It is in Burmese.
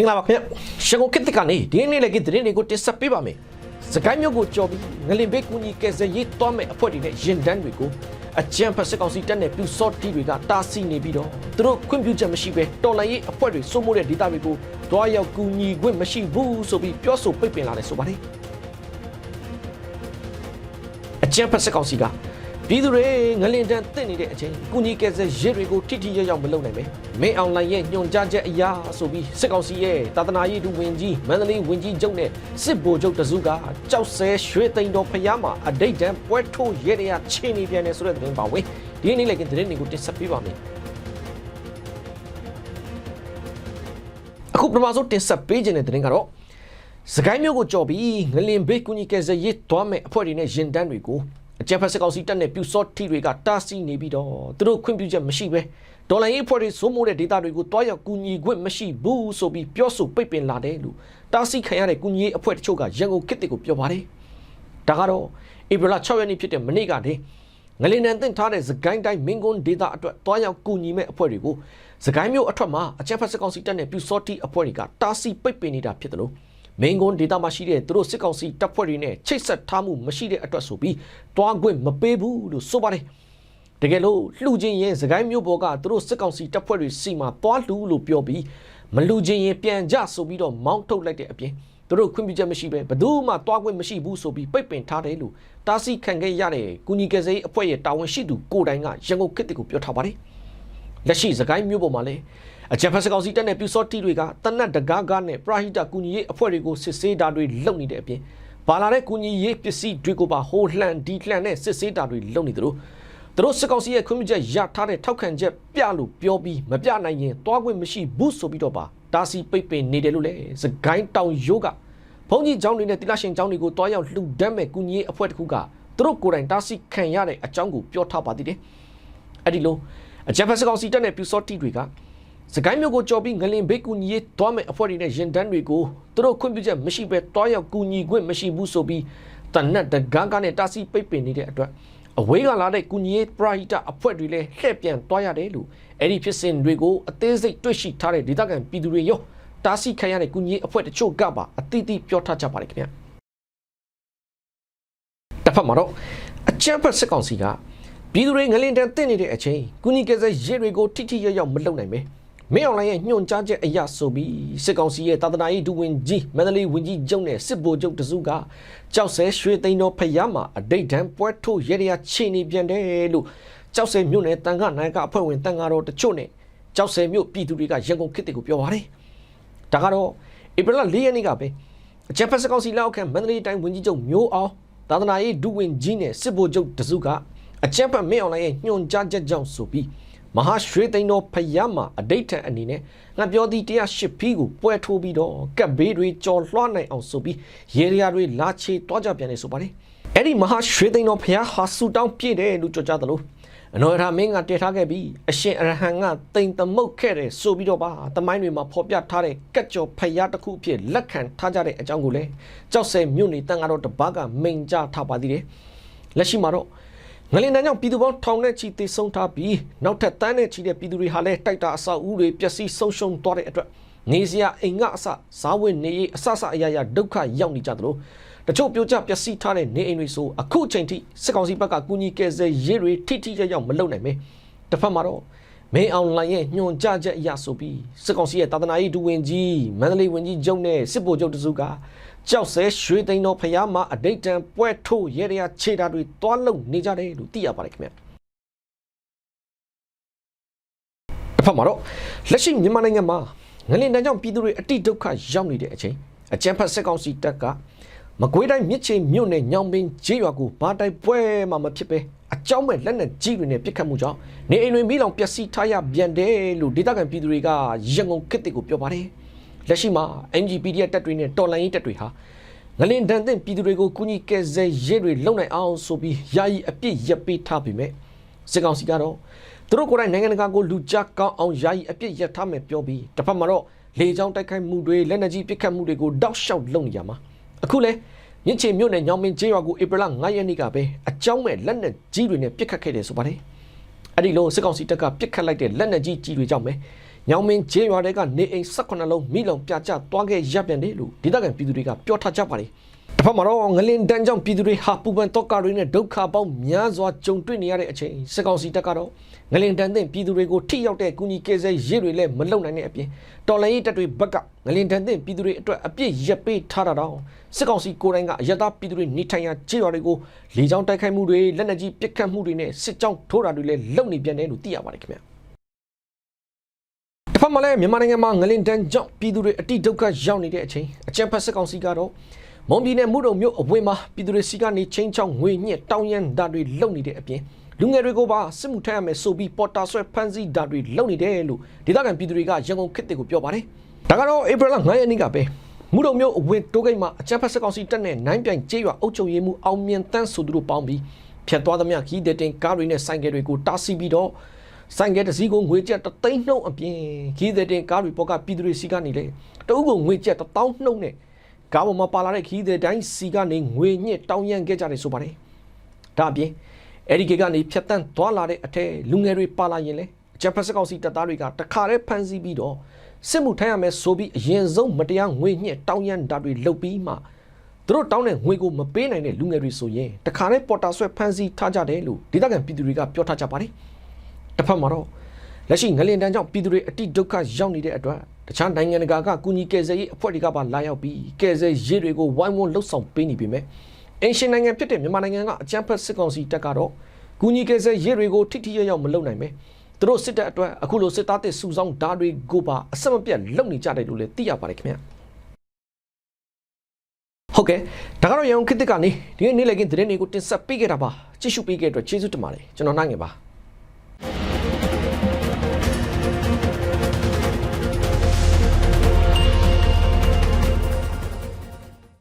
င်္ဂလာပါခင်ဗျရှန်ကုန်ခေတ်သစ်ကနေဒီနေ့လည်းကသတင်းတွေကိုတင်ဆက်ပေးပါမယ်စကိုင်းမြို့ကိုကြော်ပြီးငလင်ဘေးကူညီကယ်ဆယ်ရေးတွားမဲ့အဖွဲ့တွေနဲ့ရင်တန်းတွေကိုအကြံဖက်စစ်ကောင်စီတပ်နဲ့ပြူစော့တီတွေကတားဆီးနေပြီးတော့သူတို့ခွင့်ပြုချက်မရှိဘဲတော်လိုင်းရေးအဖွဲ့တွေစိုးမိုးတဲ့ဒေသတွေကိုတွားရောက်ကူညီခွင့်မရှိဘူးဆိုပြီးပြောဆိုပိတ်ပင်လာတယ်ဆိုပါတယ်အကြံဖက်စစ်ကောင်စီက ပြည်သူတွေငလင်တန်းတင့်နေတဲ့အချိန်ကုညီကယ်ဆယ်ရေးတွေကိုထိထိရောက်ရောက်မလုပ်နိုင်ပဲမင်းအောင်လှိုင်ရဲ့ညွန်ကြားချက်အရာဆိုပြီးစစ်ကောင်စီရဲ့တာသနာရေးဒုဝင်ကြီးမန္တလေးဝင်ကြီးချုပ်နဲ့စစ်ဗိုလ်ချုပ်တစုကကြောက်ဆဲရွှေသိန်းတော်ဖျားမှာအတိတ်တန်းပွဲထိုးရဲရချင်းနေပြန်တယ်ဆိုတဲ့သတင်းပါဝင်ဒီနေ့လည်းကသတင်းတွေကိုတင်ဆက်ပေးပါမယ်အခုပထမဆုံးတင်ဆက်ပေးခြင်းတဲ့သတင်းကတော့စကိုင်းမျိုးကိုကြော်ပြီးငလင်ဘေးကူညီကယ်ဆယ်ရေးတွားမဲ့အဖွဲ့တွေနဲ့ရင်တန်းတွေကို အကြံဖက်စကောင်စီတက်နဲ့ပြူစော့ထီတွေကတားဆီးနေပြီးတော့သူတို့ခွင့်ပြုချက်မရှိပဲဒေါ်လာရေးအဖွဲ့တွေစိုးမိုးတဲ့ဒေတာတွေကိုတွားရောက်ကူညီခွင့်မရှိဘူးဆိုပြီးပြောဆိုပိတ်ပင်လာတယ်လို့တားဆီးခံရတဲ့ကူညီရေးအဖွဲ့တချို့ကရန်ကုန်ခေတ်တစ်ကိုပြောပါတယ်ဒါကတော့ဧပြီလ6ရက်နေ့ဖြစ်တဲ့မနေ့ကတည်းငလင်နန်တင်ထားတဲ့စကိုင်းတိုင်းမင်းကွန်းဒေတာအတွက်တွားရောက်ကူညီမဲ့အဖွဲ့တွေကိုစကိုင်းမျိုးအထက်မှာအကြံဖက်စကောင်စီတက်နဲ့ပြူစော့ထီအဖွဲ့တွေကတားဆီးပိတ်ပင်နေတာဖြစ်တယ်လို့ မင်းကွန်းဒေတာမှာရှိတဲ့သူတို့စစ်ကောင်စီတပ်ဖွဲ့တွေနဲ့ချိတ်ဆက်ထားမှုမရှိတဲ့အတွက်ဆိုပြီးတွားခွင့်မပေးဘူးလို့ဆိုပါတယ်တကယ်လို့လှူချင်းရင်စကိုင်းမျိုးပေါ်ကသူတို့စစ်ကောင်စီတပ်ဖွဲ့တွေစီမှာတွားလှူလို့ပြောပြီးမလှူချင်းရင်ပြန်ကြဆိုပြီးတော့မောင်းထုတ်လိုက်တဲ့အပြင်သူတို့ခွင့်ပြုချက်မရှိပဲဘယ်သူမှတွားခွင့်မရှိဘူးဆိုပြီးပိတ်ပင်ထားတယ်လို့တားဆီးခံခဲ့ရတဲ့ကုညီကယ်ဆယ်ရေးအဖွဲ့ရဲ့တာဝန်ရှိသူကိုယ်တိုင်ကရန်ကုန်ခေတ်တစ်ကိုပြောထားပါတယ် လက်ရှိစကိုင်းမြို့ပေါ်မှာလည်းအကြံဖက်စကောင်စီတက်တဲ့ပြူစော့တီတွေကတနတ်တကားကားနဲ့ပရာဟိတကူညီရေးအဖွဲ့တွေကိုစစ်ဆေးတာတွေလုပ်နေတဲ့အပြင်ဘာလာတဲ့ကူညီရေးပစ္စည်းတွေကိုပါဟိုလှန်ဒီလှန်နဲ့စစ်ဆေးတာတွေလုပ်နေသလိုသူတို့စစ်ကောင်စီရဲ့ခွင့်ပြုချက်ရထားတဲ့ထောက်ခံချက်ပြလို့ပြောပြီးမပြနိုင်ရင်တွားခွင့်မရှိဘူးဆိုပြီးတော့ပါဒါစီပိတ်ပင်နေတယ်လို့လည်းစကိုင်းတောင်ရိုးကဘုံကြီးကျောင်းတွေနဲ့တိလရှင်ကျောင်းတွေကိုတွားရောက်လှူဒန်းမဲ့ကူညီရေးအဖွဲ့တစ်ခုကသူတို့ကိုယ်တိုင်ဒါစီခံရတဲ့အကြောင်းကိုပြောထားပါသေးတယ်အဲ့ဒီလို အကြံဖက်စကောင်စီတက်တဲ့ပြူစော့တီတွေကစကိုင်းမြို့ကိုကြော်ပြီးငလင်ဘေးကူညီရေးတွားမဲ့အဖွဲ့တွေနဲ့ရင်တန်းတွေကိုသူတို့ခွင့်ပြုချက်မရှိဘဲတွားရောက်ကူညီခွင့်မရှိဘူးဆိုပြီးတနတ်တကန်းကနဲ့တာစီပိတ်ပင်နေတဲ့အတွက်အဝေးကလာတဲ့ကူညီရေးပရာဟိတအဖွဲ့တွေလည်းလှည့်ပြန်တွားရတယ်လို့အဲ့ဒီဖြစ်စဉ်တွေကိုအသေးစိတ်တွေ့ရှိထားတဲ့ဒေသခံပြည်သူတွေရောတာစီခံရတဲ့ကူညီရေးအဖွဲ့တချို့ကပါအတိအသီးပြောထားကြပါတယ်ခင်ဗျာတစ်ဖက်မှာတော့အကြံဖက်စစ်ကောင်စီက ပြည်သူတွေငလင်တန်းတင့်နေတဲ့အချိန်ကုနီကဲဆယ်ရဲတွေကိုထိထိရောက်ရောက်မလုပ်နိုင်ပဲမင်းအောင်လိုင်းရဲ့ညွှန်ကြားချက်အရဆိုပြီးစစ်ကောင်စီရဲ့တာသနာရေးဒူဝင်ကြီးမန္တလေးဝင်ကြီးကျုံနဲ့စစ်ဗိုလ်ချုပ်တစုကကြောက်ဆဲရွှေသိန်းတော်ဖျားမှာအတိတ်တန်းပွဲထိုးရဲရချေနေပြန်တယ်လို့ကြောက်ဆဲမြို့နယ်တန်ခနိုင်ကအဖွဲ့ဝင်တန်ခါတော်တချို့နဲ့ကြောက်ဆဲမြို့ပြည်သူတွေကရန်ကုန်ခေတ်တွေကိုပြောပါတယ်ဒါကတော့ဧပြီလ၄ရက်နေ့ကပဲအချက်ဖက်စကောင်စီလက်အောက်ခံမန္တလေးတိုင်းဝင်ကြီးချုပ်မျိုးအောင်သာသနာရေးဒုဝင်ကြီးနဲ့စစ်ဗိုလ်ချုပ်တစုက အချက်ဖက်မင်းအောင်လိုင်းရဲ့ညွှန်ကြားချက်ကြောင့်ဆိုပြီးမဟာရွှေသိန်းတော်ဖယားမှာအတိတ်ထန်အနေနဲ့ငါပြောသည်108ဖီးကိုပွဲထိုးပြီးတော့ကပ်ဘေးတွေကြော်လွှားနိုင်အောင်ဆိုပြီးရေရရာတွေလာချေတွားကြပြန်နေဆိုပါတယ်အဲ့ဒီမဟာရွှေသိန်းတော်ဖယားဟာဆူတောင်းပြည့်တယ်လို့ကြော်ကြသလိုအနော်ရမင်းကတည်ထားခဲ့ပြီးအရှင်အရဟံကတိမ်သမုတ်ခဲ့တယ်ဆိုပြီးတော့ပါတမိုင်းတွေမှာဖော်ပြထားတဲ့ကက်ကြော်ဖယားတစ်ခုအဖြစ်လက်ခံထားကြတဲ့အကြောင်းကိုလည်းကြောက်စဲမြို့နေတန်ကတော့တပားကမိန်ကြထားပါသေးတယ်လက်ရှိမှာတော့ ငလင်တန်းကြောင့်ပြည်သူပေါင်းထောင်နဲ့ချီသေဆုံးထားပြီးနောက်ထပ်တန်းနဲ့ချီတဲ့ပြည်သူတွေဟာလည်းတိုက်တာအဆောက်အဦတွေပျက်စီးဆုံးရှုံးသွားတဲ့အတွက်နေစရာအိမ်ကအဆဇာဝင်နေရေးအဆဆအရာရာဒုက္ခရောက်နေကြသလိုတချို့ပြိုကျပျက်စီးထားတဲ့နေအိမ်တွေဆိုအခုချိန်ထိစစ်ကောင်စီဘက်ကကူညီကယ်ဆယ်ရေးတွေထိထိရောက်ရောက်မလုပ်နိုင်ပဲတစ်ဖက်မှာတော့မင်းအောင်လိုင်းရဲ့ညွန်ကြချက်အရဆိုပြီးစစ်ကောင်စီရဲ့တာသနာရေးဒူဝင်ကြီးမန္တလေးဝင်ကြီးကျုံနဲ့စစ်ဗိုလ်ချုပ်တစုက ကြောက်ဆဲရွှေသိန်းတော်ဖျားမှာအတိတ်တန်ပွဲထိုးရဲရခြေတာတွေတွားလုံနေကြတယ်လို့သိရပါတယ်ခင်ဗျတစ်ဖက်မှာတော့လက်ရှိမြန်မာနိုင်ငံမှာငလင်တန်းကြောင့်ပြည်သူတွေအတိဒုက္ခရောက်နေတဲ့အချိန်အကြမ်းဖက်စစ်ကောင်စီတပ်ကမကွေးတိုင်းမြစ်ချေမြို့နယ်ညောင်ပင်ကျေးရွာကိုဘာတိုက်ပွဲမှမဖြစ်ပဲအကြောင်းမဲ့လက်နက်ကြီးတွေနဲ့ပစ်ခတ်မှုကြောင့်နေအိမ်တွေမိလောင်ပျက်စီးထားရပြန်တယ်လို့ဒေသခံပြည်သူတွေကရန်ကုန်ခေတ်ကိုပြောပါတယ် လက်ရှိမှာ MGPD တပ်တွေနဲ့တော်လိုင်းရေးတပ်တွေဟာငလင်တန်တဲ့ပြည်သူတွေကိုကူညီကယ်ဆယ်ရေးတွေလုပ်နိုင်အောင်ဆိုပြီးယာယီအပြစ်ရပ်ပေးထားပြီမဲ့စစ်ကောင်စီကတော့သူတို့ကိုယ်တိုင်နိုင်ငံတကာကိုလူကြကောင်းအောင်ယာယီအပြစ်ရပ်ထားမယ်ပြောပြီးတစ်ဖက်မှာတော့လေကြောင်းတိုက်ခိုက်မှုတွေလက်နက်ကြီးပစ်ခတ်မှုတွေကိုတောက်လျှောက်လုပ်နေရမှာအခုလဲမြင့်ချေမြို့နယ်ညောင်မင်းကျေးရွာကိုဧပြီလ9ရက်နေ့ကပဲအကြောင်းမဲ့လက်နက်ကြီးတွေနဲ့ပစ်ခတ်ခဲ့တယ်ဆိုပါတယ်အဲ့ဒီလိုစစ်ကောင်စီတပ်ကပစ်ခတ်လိုက်တဲ့လက်နက်ကြီးကြီးတွေကြောင့်ပဲ ညညောင်မင်းကျေးရွာတွေကနေအိမ်18လုံးမိလောင်ပြကျသွားခဲ့ရပြန်တယ်လို့ဒေသခံပြည်သူတွေကပြောထားကြပါတယ်တစ်ဖက်မှာတော့ငလင်တန်းကြောင့်ပြည်သူတွေဟာပူပန်တော့ကတွေနဲ့ဒုက္ခပေါင်းများစွာကြုံတွေ့နေရတဲ့အချိန်စစ်ကောင်စီတပ်ကတော့ငလင်တန်းတဲ့ပြည်သူတွေကိုထိရောက်တဲ့ကုညီကယ်ဆယ်ရေးတွေလည်းမလုပ်နိုင်တဲ့အပြင်တော်လိုင်းရေးတပ်တွေဘက်ကငလင်တန်းတဲ့ပြည်သူတွေအတွက်အပြစ်ရက်ပေးထားတာတော့စစ်ကောင်စီကိုယ်တိုင်ကအရသာပြည်သူတွေနေထိုင်ရာခြေရွာတွေကိုလေကြောင်းတိုက်ခိုက်မှုတွေလက်နက်ကြီးပစ်ခတ်မှုတွေနဲ့စစ်ကြောင်းထိုးတာတွေလည်းလုပ်နေပြန်တယ်လို့သိရပါတယ်ခင်ဗျာ တစ်ဖက်မှာလည်းမြန်မာနိုင်ငံမှာငလင်တန်းကြောင့်ပြည်သူတွေအတိဒုက္ခရောက်နေတဲ့အချိန်အကြံဖက်စစ်ကောင်စီကတော့မွန်ပြည်နယ်မှုတုံမြို့အဝင်းမှာပြည်သူတွေစီကနေချင်းချောင်းငွေညက်တောင်းရမ်းဓာတ်တွေလုပ်နေတဲ့အပြင်လူငယ်တွေကိုပါစစ်မှုထမ်းရမယ်ဆိုပြီးပေါ်တာဆွဲဖမ်းဆီးဓာတ်တွေလုပ်နေတယ်လို့ဒေသခံပြည်သူတွေကရန်ကုန်ခေတ်တွေကိုပြောပါတယ်ဒါကတော့ဧပြီလ9ရက်နေ့ကပဲမှုတုံမြို့အဝင်းတိုးဂိတ်မှာအကြံဖက်စစ်ကောင်စီတပ်နဲ့နိုင်ပြန်ကျေးရွာအုပ်ချုပ်ရေးမှုအောင်မြင်တန်းဆိုသူတို့ပေါင်းပြီးဖျက်သွားသမျှခီးတဲ့တင်ကားတွေနဲ့ဆိုင်ကယ်တွေကိုတားဆီးပြီးတော့ ဆိုင်ကယ်တစ်စီးကိုငွေကျပ်တသိန်းနှုန်းအပြင်ခီးသည်တင်ကားတွေပေါ်ကပြည်သူတွေစီကနေလေတအုပ်ကိုငွေကျပ်တစ်တောင်းနှုန်းနဲ့ကားပေါ်မှာပါလာတဲ့ခီးသည်တိုင်းစီကနေငွေညစ်တောင်းရမ်းခဲ့ကြတယ်ဆိုပါတယ်ဒါအပြင်အဲ့ဒီကေကနေဖြတ်တန်းသွားလာတဲ့အထက်လူငယ်တွေပါလာရင်လေဂျပန်စစ်ကောင်စီတပ်သားတွေကတခါတည်းဖမ်းဆီးပြီးတော့စစ်မှုထမ်းရမယ်ဆိုပြီးအရင်ဆုံးမတရားငွေညစ်တောင်းရမ်းတာတွေလုပ်ပြီးမှသူတို့တောင်းတဲ့ငွေကိုမပေးနိုင်တဲ့လူငယ်တွေဆိုရင်တခါတည်းပေါ်တာဆွဲဖမ်းဆီးထားကြတယ်လို့ဒေသခံပြည်သူတွေကပြောထားကြပါတယ် တစ်ဖက်မှာတော့လက်ရှိငလင်တန်းကြောင့်ပြည်သူတွေအတိဒုက္ခရောက်နေတဲ့အတွက်တခြားနိုင်ငံတကာကကုညီကယ်ဆယ်ရေးအဖွဲ့တွေကပါလာရောက်ပြီးကယ်ဆယ်ရေးတွေကိုဝိုင်းဝန်းလှုပ်ဆောင်ပေးနေပေမဲ့အင်ရှင်နိုင်ငံဖြစ်တဲ့မြန်မာနိုင်ငံကအကြမ်းဖက်စစ်ကောင်စီတပ်ကတော့ကုညီကယ်ဆယ်ရေးတွေကိုထိထိရောက်ရောက်မလုပ်နိုင်ပဲသူတို့စစ်တပ်အတွက်အခုလိုစစ်သားတွေစုဆောင်းဓာတ်တွေကိုပါအဆက်မပြတ်လုပ်နေကြတယ်လို့လည်းသိရပါတယ်ခင်ဗျာဟုတ်ကဲ့ဒါကတော့ရန်ကုန်ခေတ်သစ်ကနေဒီနေ့နေ့လည်ကင်းသတင်းတွေကိုတင်ဆက်ပေးခဲ့တာပါကြည့်ရှုပေးခဲ့တဲ့အတွက်ကျေးဇူးတင်ပါတယ်ကျွန်တော်နိုင်ငယ်ပါ